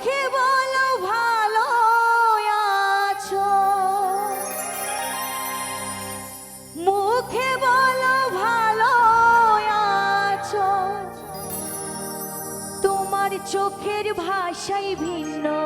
মুখে বলো ভালো মুখে ভালো তোমার চোখের ভাষাই ভিন্ন।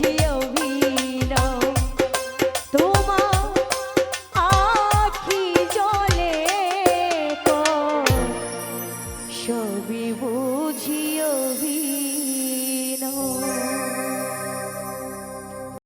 dia.